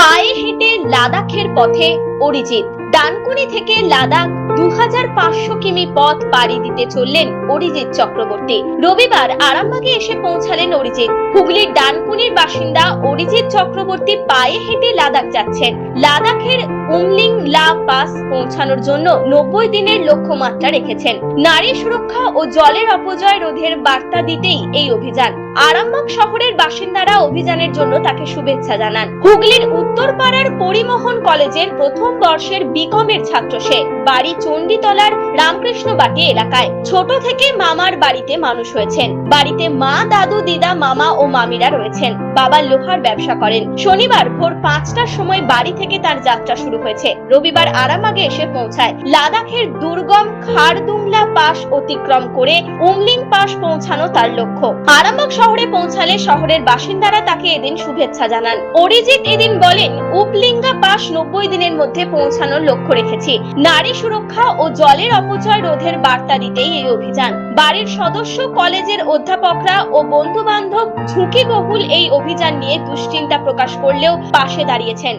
পায়ে হেঁটে লাদাখের পথে অরিজিৎ। ডানকুনি থেকে লাদাখ দু হাজার পাঁচশো কিমি পথ পাড়ি দিতে চললেন অরিজিৎ চক্রবর্তী। রবিবার আরামবাগে এসে পৌঁছালেন অরিজিৎ। হুগলির ডানকুনির বাসিন্দা অরিজিৎ চক্রবর্তী পায়ে হেঁটে লাদাখ যাচ্ছেন। লাদাখের উমলিং লা পাস পৌঁছানোর জন্য নব্বই দিনের লক্ষ্যমাত্রা রেখেছেন। নারী সুরক্ষা ও জলের অপচয় রোধের বার্তা দিতেই এই অভিযান আরামবাগ শহরের বাসিন্দারা অভিযানের জন্য তাকে শুভেচ্ছা জানান। হুগলির উত্তরপাড়ার পরিমোহন কলেজের প্রথম বর্ষের বিকমের ছাত্র সে। বাড়ি চণ্ডীতলার রামকৃষ্ণ বাটি এলাকায়। ছোট থেকে মামার বাড়িতে মানুষ হয়েছেন। বাড়িতে মা, দাদু, দিদা, মামা ও মামিরা রয়েছেন। বাবা লোহার ব্যবসা করেন। শনিবার ভোর পাঁচটার সময় বাড়ি থেকে তার যাত্রা শুরু হয়েছে। রবিবার আরামাগে এসে পৌঁছায়। লাদাখের দুর্গম খারদুংলা পাস অতিক্রম করে উমলিং পাস পৌঁছানো তার লক্ষ্য। আরামবাগ শহরে পৌঁছালে শহরের বাসিন্দারা তাকে এদিন শুভেচ্ছা জানান। অরিজিৎ এদিন বলেন, উপলিঙ্গা পাস নব্বই দিনের মধ্যে পৌঁছানোর লক্ষ্য রেখেছি। নারী সুরক্ষা ও জলের অপচয় রোধের বার্তা দিতেই এই অভিযান। বাড়ির সদস্য, কলেজের অধ্যাপকরা ও বন্ধু বান্ধব ঝুঁকিবহুল এই অভিযান নিয়ে দুশ্চিন্তা প্রকাশ করলেও পাশে দাঁড়িয়েছেন।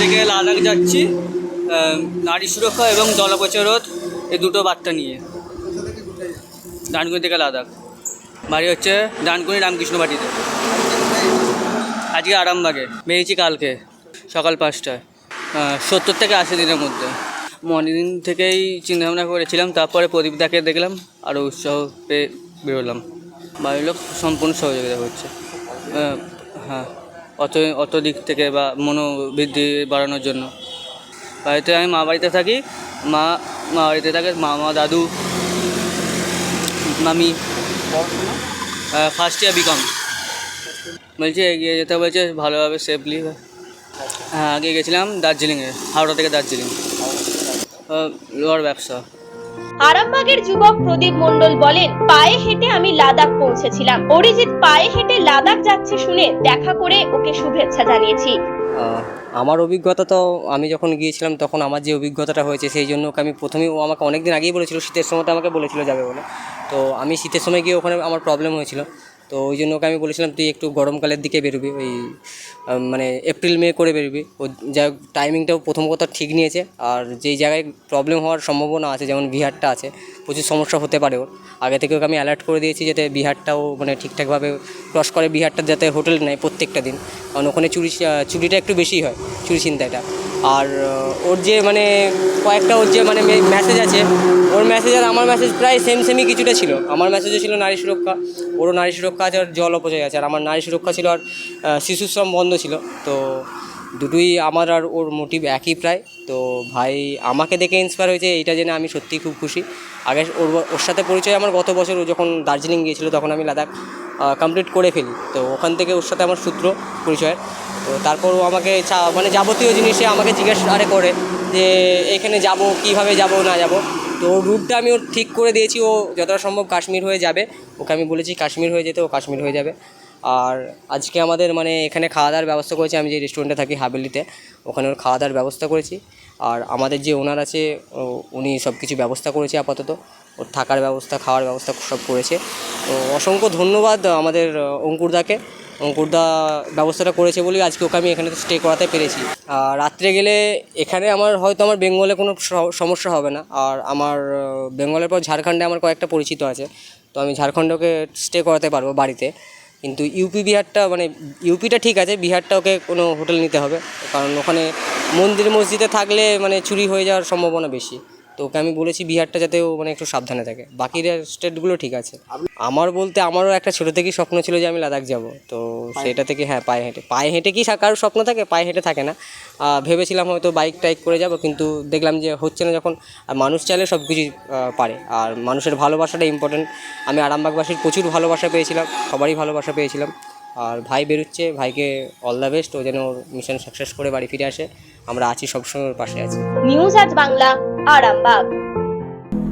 থেকে লাদাখ যাচ্ছি নারী সুরক্ষা এবং জলপ্রচরোধ এই দুটো বার্তা নিয়ে। ডানকুনি থেকে লাদাখ। বাড়ি হচ্ছে ডানকুনি রামকৃষ্ণ বাটিতে আজকে আরামবাগে, বেরিয়েছি কালকে, সকাল পাঁচটায়। সত্তর থেকে আশি দিনের মধ্যে। মর্নিং থেকেই চিন্তাভাবনা করেছিলাম, তারপরে প্রদীপদাকে দেখলাম আরও উৎসাহ পেয়ে বেরোলাম। বাড়ির লোক সম্পূর্ণ সহযোগিতা করছে। হ্যাঁ অত অত দিক থেকে বা মনোবৃদ্ধি বাড়ানোর জন্য। বাড়িতে আমি মা বাড়িতে থাকি, মা মা বাড়িতে থাকে, মামা, দাদু, মামি ফার্স্ট ইয়ার বিকম বলছে এগিয়ে যেতে বলছে, ভালোভাবে সেফলি হ্যাঁ। আগে গেছিলাম দার্জিলিংয়ে, হাওড়া থেকে দার্জিলিং। লোয়ার ব্যবসা। আরামবাগের যুবক প্রদীপ মণ্ডল বলেন, পায়ে হেঁটে আমি লাদাখ পৌঁছেছিলাম। অরিজিৎ পায়ে হেঁটে লাদাখ যাচ্ছে শুনে দেখা করে ওকে শুভেচ্ছা জানিয়েছি। আমার অভিজ্ঞতা তো আমি যখন গিয়েছিলাম তখন আমার যে অভিজ্ঞতাটা হয়েছে সেই জন্য আমি প্রথমেই, ও আমাকে অনেক দিন আগেই বলেছিল, শীতের সময়টা আমাকে বলেছিল যাবে বলে। তো আমি শীতের সময় গিয়ে ওখানে আমার প্রবলেম হয়েছিল। তো ওই জন্য ওকে আমি বলেছিলাম, তুই একটু গরমকালের দিকে বেরোবি, ওই মানে এপ্রিল মে করে বেরোবি। ও যা টাইমিংটাও প্রথম কথা ঠিক নিয়েছে। আর যেই জায়গায় প্রবলেম হওয়ার সম্ভাবনা আছে, যেমন বিহারটা আছে প্রচুর সমস্যা হতে পারে ওর আগে থেকে ওকে আমি অ্যালার্ট করে দিয়েছি যাতে বিহারটাও মানে ঠিকঠাকভাবে ক্রস করে বিহারটা যাতে হোটেল নেয় প্রত্যেকটা দিন। কারণ ওখানে চুরি চুরিটা একটু বেশি হয়, চুরি চিন্তাটা আর ওর যে মানে কয়েকটা ওর যে মানে মেসেজ আছে, ওর মেসেজ আর আমার মেসেজ প্রায় সেম সেমই কিছুটা ছিল। আমার মেসেজও ছিল নারী সুরক্ষা, ওরও নারী সুরক্ষা আছে আর জল অপচয় আছে। আর আমার নারী সুরক্ষা ছিল আর শিশুশ্রম বন্ধ ছিল। তো দুটোই আমার আর ওর মোটিভ একই প্রায়। তো ভাই আমাকে দেখে ইন্সপায়ার হয়েছে, এইটা জেনে আমি সত্যিই খুব খুশি। আগে ওর ওর সাথে পরিচয় আমার গত বছর ও যখন দার্জিলিং গিয়েছিল তখন আমি লাদাখ কমপ্লিট করে ফেলি। তো ওখান থেকে ওর সাথে আমার সূত্র পরিচয়ের। তো তারপর ও আমাকে চা- মানে যাবতীয় জিনিসে আমাকে জিজ্ঞেস আরে করে যে এখানে যাব, কীভাবে যাব, না যাব। তো রুটটা আমি ওর ঠিক করে দিয়েছি। ও যতটা সম্ভব কাশ্মীর হয়ে যাবে। ওকে আমি বলেছি কাশ্মীর হয়ে যেতে, ও কাশ্মীর হয়ে যাবে। আর আজকে আমাদের মানে এখানে খাওয়া দাওয়ার ব্যবস্থা করেছি। আমি যে রেস্টুরেন্টে থাকি হাবেলিতে ওখানে ওর খাওয়া দাওয়ার ব্যবস্থা করেছি। আর আমাদের যে ওনার আছে উনি সব কিছু ব্যবস্থা করেছে আপাতত। ওর থাকার ব্যবস্থা, খাওয়ার ব্যবস্থা সব করেছে। তো অসংখ্য ধন্যবাদ আমাদের অঙ্কুরদাকে অঙ্কুরদা ব্যবস্থাটা করেছে বলেই আজকে ওকে আমি এখানে স্টে করাতে পেরেছি। আর রাত্রে গেলে এখানে আমার হয়তো আমার বেঙ্গলে কোনো সমস্যা হবে না। আর আমার বেঙ্গলের পর ঝাড়খণ্ডে আমার কয়েকটা পরিচিত আছে। তো আমি ঝাড়খণ্ডকে স্টে করাতে পারব বাড়িতে। কিন্তু ইউপি বিহারটা মানে ইউপিটা ঠিক আছে, বিহারটা ওকে কোনো হোটেল নিতে হবে। কারণ ওখানে মন্দির মসজিদে থাকলে মানে চুরি হয়ে যাওয়ার সম্ভাবনা বেশি। তো ওকে আমি বলেছি বিহারটা যাতে ও মানে একটু সাবধানে থাকে। বাকি স্টেটগুলো ঠিক আছে। আমার বলতে আমারও একটা ছোটো থেকেই স্বপ্ন ছিল যে আমি লাদাখ যাব। তো সেটা থেকে হ্যাঁ পায়ে হেঁটে। পায়ে হেঁটে কি কারোর স্বপ্ন থাকে? পায়ে হেঁটে থাকে না। ভেবেছিলাম হয়তো বাইক টাইক করে যাব কিন্তু দেখলাম যে হচ্ছে না যখন আর মানুষ চাইলে সব কিছুই পারে। আর মানুষের ভালোবাসাটা ইম্পর্টেন্ট আমি আরামবাগবাসীর প্রচুর ভালোবাসা পেয়েছিলাম সবারই ভালোবাসা পেয়েছিলাম। আর ভাই বেরোচ্ছে, ভাইকে অল দ্য বেস্ট ও যেন ওর মিশন সাকসেস করে বাড়ি ফিরে আসে। আমরা আছি সবসময় ওর পাশে আছি। নিউজ আজ বাংলা আরামবাগ